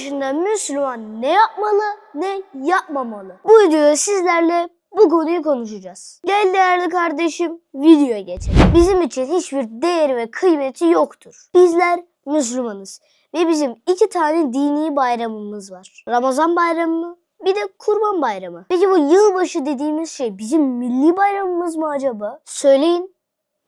Yılbaşında Müslüman ne yapmalı, ne yapmamalı? Bu videoda sizlerle bu konuyu konuşacağız. Gel değerli kardeşim videoya geçelim. Bizim için hiçbir değeri ve kıymeti yoktur. Bizler Müslümanız ve bizim iki tane dini bayramımız var. Ramazan bayramı bir de kurban bayramı. Peki bu yılbaşı dediğimiz şey bizim milli bayramımız mı acaba? Söyleyin.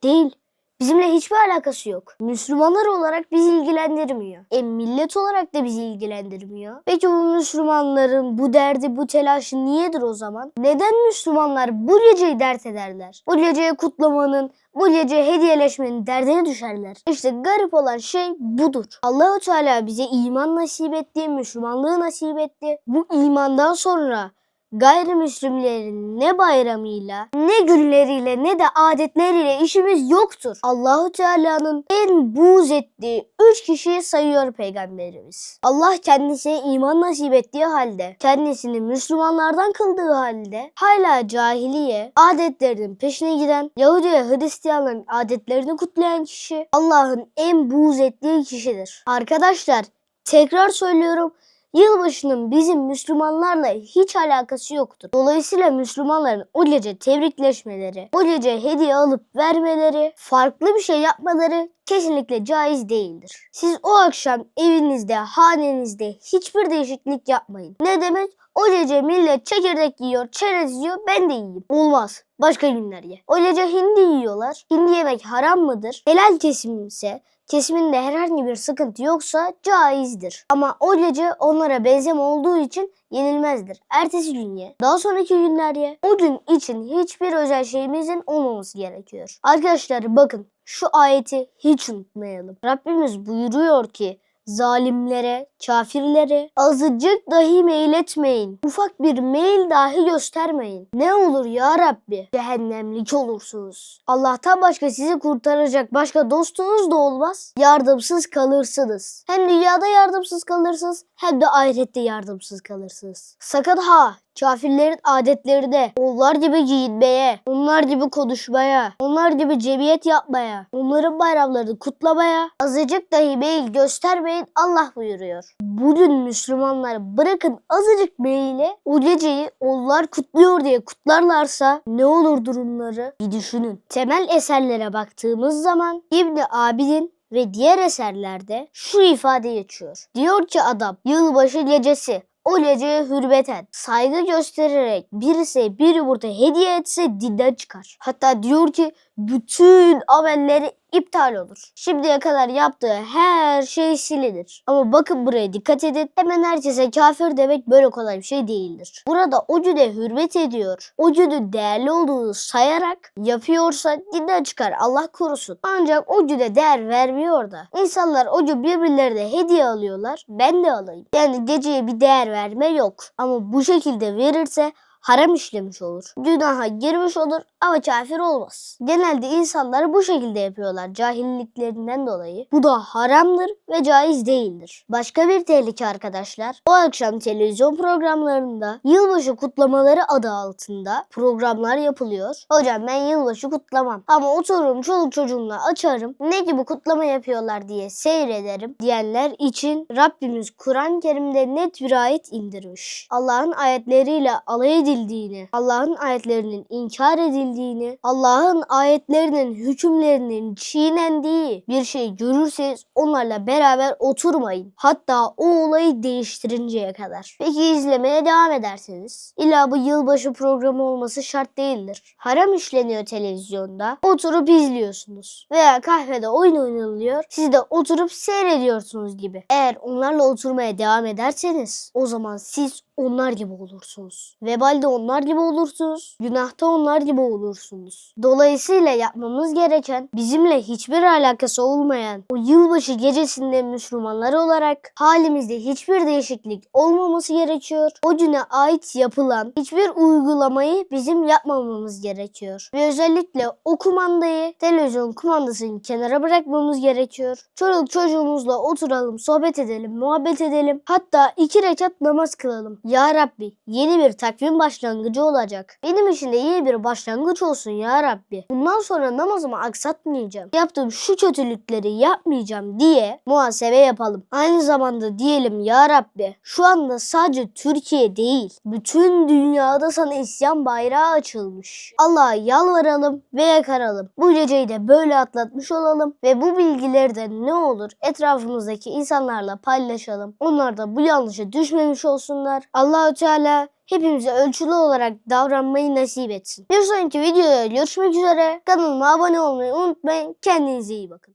Değil. Bizimle hiçbir alakası yok. Müslümanlar olarak bizi ilgilendirmiyor. E millet olarak da bizi ilgilendirmiyor. Peki bu Müslümanların bu derdi, bu telaşı niyedir o zaman? Neden Müslümanlar bu geceyi dert ederler? Bu geceyi kutlamanın, bu gece hediyeleşmenin derdine düşerler. İşte garip olan şey budur. Allahu Teala bize iman nasip etti, Müslümanlığı nasip etti. Bu imandan sonra gayrimüslimlerin ne bayramıyla, ne günleriyle, ne de adetleriyle işimiz yoktur. Allahu Teala'nın en buğz ettiği üç kişiyi sayıyor peygamberimiz. Allah kendisine iman nasip ettiği halde, kendisini Müslümanlardan kıldığı halde, hala cahiliye, adetlerinin peşine giden, Yahudi ve Hristiyanların adetlerini kutlayan kişi, Allah'ın en buğz ettiği kişidir. Arkadaşlar, tekrar söylüyorum, Yılbaşının bizim Müslümanlarla hiç alakası yoktur. Dolayısıyla Müslümanların o gece tebrikleşmeleri, o gece hediye alıp vermeleri, farklı bir şey yapmaları kesinlikle caiz değildir. Siz o akşam evinizde, hanenizde hiçbir değişiklik yapmayın. Ne demek? O gece millet çekirdek yiyor, çerez yiyor, ben de yiyeyim. Olmaz. Başka günler ye. O gece hindi yiyorlar. Hindi yemek haram mıdır? Helal kesim ise kesiminde herhangi bir sıkıntı yoksa caizdir. Ama o gece onlara benzeme olduğu için yenilmezdir. Ertesi gün ye. Daha sonraki günler ye. O gün için hiçbir özel şeyimizin olmaması gerekiyor. Arkadaşlar bakın şu ayeti hiç unutmayalım. Rabbimiz buyuruyor ki zalimlere, kafirlere azıcık dahi meyletmeyin. Ufak bir meyil dahi göstermeyin. Ne olur ya Rabbi? Cehennemlik olursunuz. Allah'tan başka sizi kurtaracak başka dostunuz da olmaz. Yardımsız kalırsınız. Hem dünyada yardımsız kalırsınız hem de ahirette yardımsız kalırsınız. Sakın ha Kafirlerin adetlerine, onlar gibi giyinmeye, onlar gibi konuşmaya, onlar gibi cemiyet yapmaya, onların bayramlarını kutlamaya azıcık dahi meyil göstermeyin Allah buyuruyor. Bugün Müslümanlar bırakın azıcık meyile o geceyi onlar kutluyor diye kutlarlarsa ne olur durumları bir düşünün. Temel eserlere baktığımız zaman İbni Abidin ve diğer eserlerde şu ifade geçiyor. Diyor ki adam yılbaşı gecesi o geceye hürmeten, saygı göstererek birisi bir yumurta hediye etse dinden çıkar. Hatta diyor ki bütün amelleri iptal olur. Şimdiye kadar yaptığı her şey silinir. Ama bakın buraya dikkat edin. Hemen herkese kafir demek böyle kolay bir şey değildir. Burada o güne hürmet ediyor. O günün değerli olduğunu sayarak yapıyorsa dinden çıkar. Allah korusun. Ancak o güne değer vermiyor da. İnsanlar o gün birbirlerine hediye alıyorlar. Ben de alayım. Yani geceye bir değer verme yok. Ama bu şekilde verirse haram işlemiş olur. Günaha girmiş olur ama kafir olmaz. Genelde insanlar bu şekilde yapıyorlar cahilliklerinden dolayı. Bu da haramdır ve caiz değildir. Başka bir tehlike arkadaşlar. O akşam televizyon programlarında yılbaşı kutlamaları adı altında programlar yapılıyor. Hocam ben yılbaşı kutlamam ama otururum çoluk çocuğumla açarım. Ne gibi kutlama yapıyorlar diye seyrederim diyenler için Rabbimiz Kur'an-ı Kerim'de net bir ayet indirmiş. Allah'ın ayetleriyle alay edildiğini, Allah'ın ayetlerinin inkar edildiğini, Allah'ın ayetlerinin hükümlerinin çiğnendiği bir şey görürseniz onlarla beraber oturmayın. Hatta o olayı değiştirinceye kadar. Peki izlemeye devam ederseniz illa bu yılbaşı programı olması şart değildir. Haram işleniyor televizyonda. Oturup izliyorsunuz. Veya kahvede oyun oynanılıyor. Siz de oturup seyrediyorsunuz gibi. Eğer onlarla oturmaya devam ederseniz o zaman siz onlar gibi olursunuz. Vebalde onlar gibi olursunuz. Günahta onlar gibi olursunuz. Dolayısıyla yapmamız gereken bizimle hiçbir alakası olmayan o yılbaşı gecesinde Müslümanlar olarak halimizde hiçbir değişiklik olmaması gerekiyor. O güne ait yapılan hiçbir uygulamayı bizim yapmamamız gerekiyor. Ve özellikle o kumandayı televizyon kumandasını kenara bırakmamız gerekiyor. Çoluk çocuğumuzla oturalım, sohbet edelim, muhabbet edelim. Hatta iki rekat namaz kılalım. Ya Rabbi yeni bir takvim başlangıcı olacak. Benim için de iyi bir başlangıç olsun ya Rabbi. Bundan sonra namazımı aksatmayacağım. Yaptığım şu kötülükleri yapmayacağım diye muhasebe yapalım. Aynı zamanda diyelim ya Rabbi şu anda sadece Türkiye değil bütün dünyada sana isyan bayrağı açılmış. Allah'a yalvaralım ve yakaralım. Bu geceyi de böyle atlatmış olalım ve bu bilgileri de ne olur etrafımızdaki insanlarla paylaşalım. Onlar da bu yanlışa düşmemiş olsunlar. Allahü Teala hepimize ölçülü olarak davranmayı nasip etsin. Bir sonraki videoda görüşmek üzere. Kanalıma abone olmayı unutmayın. Kendinize iyi bakın.